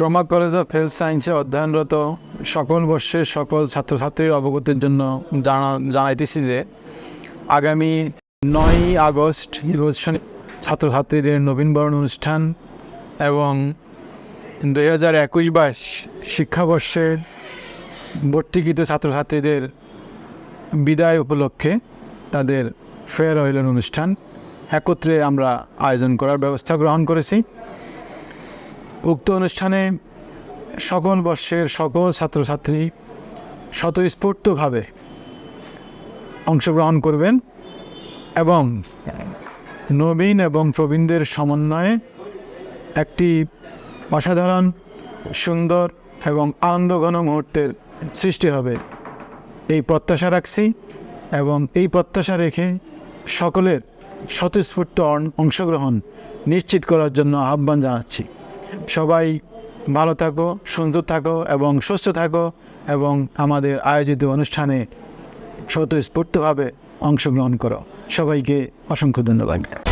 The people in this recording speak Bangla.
ট্রমা কলেজ অফ হেলথ সায়েন্সে অধ্যয়নরত সকল বর্ষের সকল ছাত্রছাত্রীর অবগতির জন্য জানা, জানাইতেছি যে আগামী নয়ই আগস্ট ছাত্রছাত্রীদের নবীনবরণ অনুষ্ঠান এবং দুই হাজার একুশ বাইশ শিক্ষাবর্ষের ভর্তিকৃত ছাত্রছাত্রীদের বিদায় উপলক্ষে তাদের ফেয়ারওয়েলের অনুষ্ঠান। একত্রে আমরা আয়োজন করার ব্যবস্থা গ্রহণ করেছি। উক্ত অনুষ্ঠানে সকল বর্ষের সকল ছাত্রছাত্রী স্বতঃস্ফূর্তভাবে অংশগ্রহণ করবেন এবং নবীন এবং প্রবীণদের সমন্বয়ে একটি অসাধারণ, সুন্দর এবং আনন্দঘন মুহূর্তের সৃষ্টি হবে। এই প্রত্যাশা রাখছি এবং এই প্রত্যাশা রেখে সকলের স্বতঃস্ফূর্ত অংশগ্রহণ নিশ্চিত করার জন্য আহ্বান জানাচ্ছি। সবাই ভালো থাকো সুন্দর থাকো এবং সুস্থ থাকো এবং আমাদের আয়োজিত অনুষ্ঠানে স্বতঃস্ফূর্তভাবে অংশগ্রহণ করো। সবাইকে অসংখ্য ধন্যবাদ।